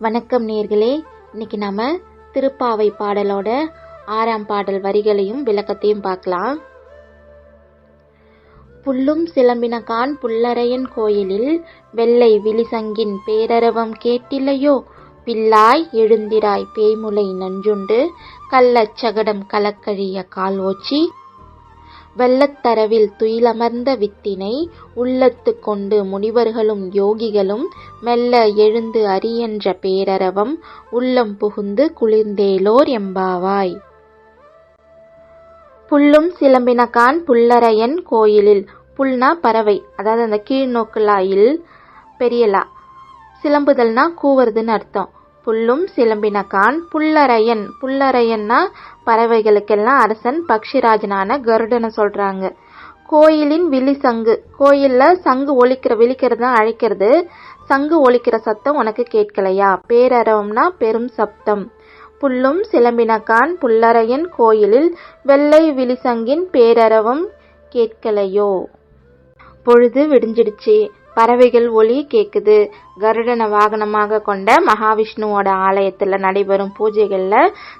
வணக்கம் நேர்களே. இன்னைக்கு நம்ம திருப்பாவை பாடலோட ஆறாம் பாடல் வரிகளையும் விளக்கத்தையும் பார்க்கலாம். புல்லும் சிலம்பினகான் புல்லரையன் கோயிலில் வெள்ளை விழிசங்கின் பேரரவம் கேட்டிலையோ பில்லாய் எழுந்திராய் பேய்முலை நஞ்சுண்டு கள்ளச் சகடம் கலக்கழிய கால் ஓச்சி வெள்ளத்தரவில் துயிலமர்ந்த வித்தினை உள்ளத்து கொண்டு முனிவர்களும் யோகிகளும் மெல்ல எழுந்து அறியென்ற பேரரவம் உள்ளம் புகுந்து குளிர்ந்தேலோர் எம்பாவாய். புல்லும் சிலம்பினகான் புல்லரையன் கோயிலில் புல்னா பறவை அதாவது அந்த கீழ்நோக்குலாயில் பெரியலா. சிலம்புதல்னா கூவுறதுன்னு அர்த்தம். புல்லும் சிலம்பினகான் புல்லரையன். புல்லரையன்னா பறவைகளுக்கெல்லாம் அரசன் பக்ஷிராஜனான கருடனை சொல்கிறாங்க கோயிலின் விழி சங்கு கோயிலில் சங்கு ஒழிக்கிற விழிக்கிறது தான் அழைக்கிறது. சங்கு ஒழிக்கிற சத்தம் உனக்கு கேட்கலையா? பேரறவம்னா பெரும் சப்தம். புல்லும் சிலம்பினகான் புல்லரையன் கோயிலில் வெள்ளை விழிசங்கின் பேரரவம் கேட்கலையோ? பொழுது விடிஞ்சிடுச்சு. பறவைகள் ஒலி கேக்குது. கருடனை வாகனமாக கொண்ட மகாவிஷ்ணுவோட ஆலயத்துல நடைபெறும் பூஜைகள்ல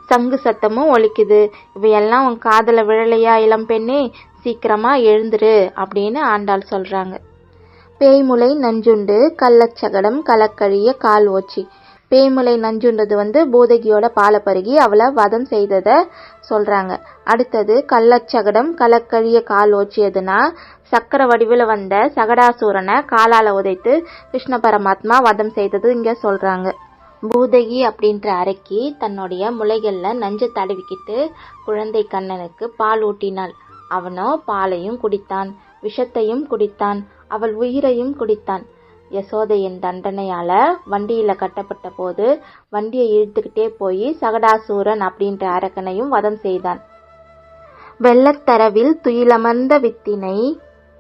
சங்கு சத்தமும் ஒலிக்குது. இவையெல்லாம் உன் காதல விழலையா இளம் பெண்ணே? சீக்கிரமா எழுந்துரு அப்படின்னு ஆண்டாள் சொல்றாங்க. பேய்முலை நஞ்சுண்டு கள்ளச்சகடம் கலக்கழிய கால் ஓச்சி. பேய்மலை நஞ்சுன்றது வந்து பூதகியோட பாலை பருகி அவளை வதம் செய்ததை சொல்கிறாங்க அடுத்தது கள்ளச்சகடம் கலக்கழிய கால் ஓச்சியதுன்னா சக்கர வடிவில் வந்த சகடாசூரனை காலால் உதைத்து கிருஷ்ண பரமாத்மா வதம் செய்தது இங்கே சொல்கிறாங்க பூதகி அப்படின்ற அரைக்கி தன்னுடைய முளைகளில் நஞ்சு தடவிக்கிட்டு குழந்தை கண்ணனுக்கு பால் ஊட்டினாள். அவனோ பாலையும் குடித்தான் விஷத்தையும் குடித்தான் அவள் உயிரையும் குடித்தான். யசோதையின் தண்டனையால வண்டியில கட்டப்பட்ட போது வண்டியை இழுத்துக்கிட்டே போய் சகடாசூரன் அப்படின்ற அரக்கனையும் வதம் செய்தான். வெள்ளத்தரவில் துயிலமர்ந்த வித்தினை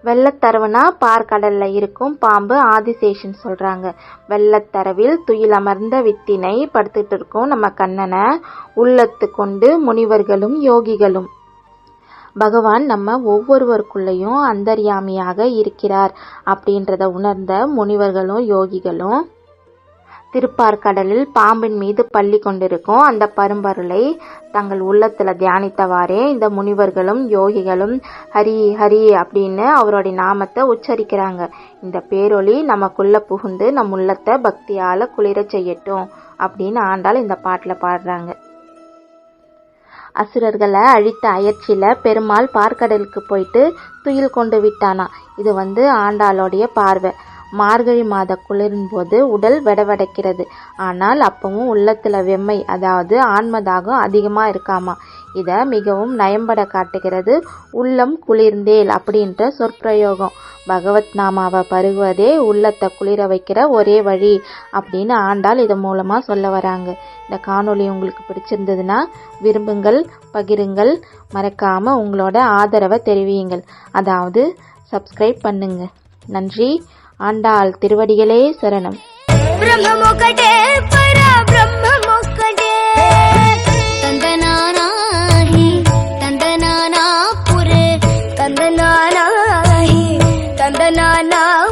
வெள்ளத்தரவுனா பார்க்கடல்ல இருக்கும் பாம்பு ஆதிசேஷன் சொல்றாங்க. வெள்ளத்தரவில் துயிலமர்ந்த வித்தினை படுத்துட்டு இருக்கோம் நம்ம கண்ணனை. உள்ளத்து கொண்டு முனிவர்களும் யோகிகளும். பகவான் நம்ம ஒவ்வொருவருக்குள்ளேயும் அந்தர்யாமியாக இருக்கிறார் அப்படின்றத உணர்ந்த முனிவர்களும் யோகிகளும் திருப்பார்கடலில் பாம்பின் மீது பள்ளி கொண்டிருக்கும் அந்த பரும்பொருளை தங்கள் உள்ளத்தில் தியானித்தவாறே இந்த முனிவர்களும் யோகிகளும் ஹரி ஹரி அப்படின்னு அவருடைய நாமத்தை உச்சரிக்கிறாங்க. இந்த பேரொளி நமக்குள்ள புகுந்து நம் உள்ளத்தை பக்தியால் குளிர செய்யட்டும் அப்படின்னு ஆண்டாள் இந்த பாட்டில் பாடுறாங்க. அசுரர்களை அழித்த அயற்சியில் பெருமாள் பார்க்கடலுக்கு போயிட்டு துயில் கொண்டு விட்டானா. இது வந்து ஆண்டாளுடைய பார்வை. மார்கழி மாத குளிரின் போது உடல் வெடவெடக்கிறது. ஆனால் அப்பவும் உள்ளத்தில் வெம்மை அதாவது ஆன்மதாகம் அதிகமாக இருக்காமா? இதை மிகவும் நயம்பட காட்டுகிறது. உள்ளம் குளிர்ந்தேல் அப்படின்ற சொற்பிரயோகம். பகவத்நாமாவை பருகுவதே உள்ளத்தை குளிர வைக்கிற ஒரே வழி அப்படின்னு ஆண்டாள் இதன் மூலமாக சொல்ல வராங்க. இந்த காணொளி உங்களுக்கு பிடிச்சிருந்ததுன்னா விரும்புங்கள் பகிருங்கள் மறக்காமல் உங்களோட ஆதரவை தெரிவியுங்கள். அதாவது சப்ஸ்கிரைப் பண்ணுங்க. நன்றி. ஆண்டாள் திருவடிகளே சரணம். பிரம்மமொக்கட்டே பரா பிரம்மமொக்கட்டே தந்தனானா banana.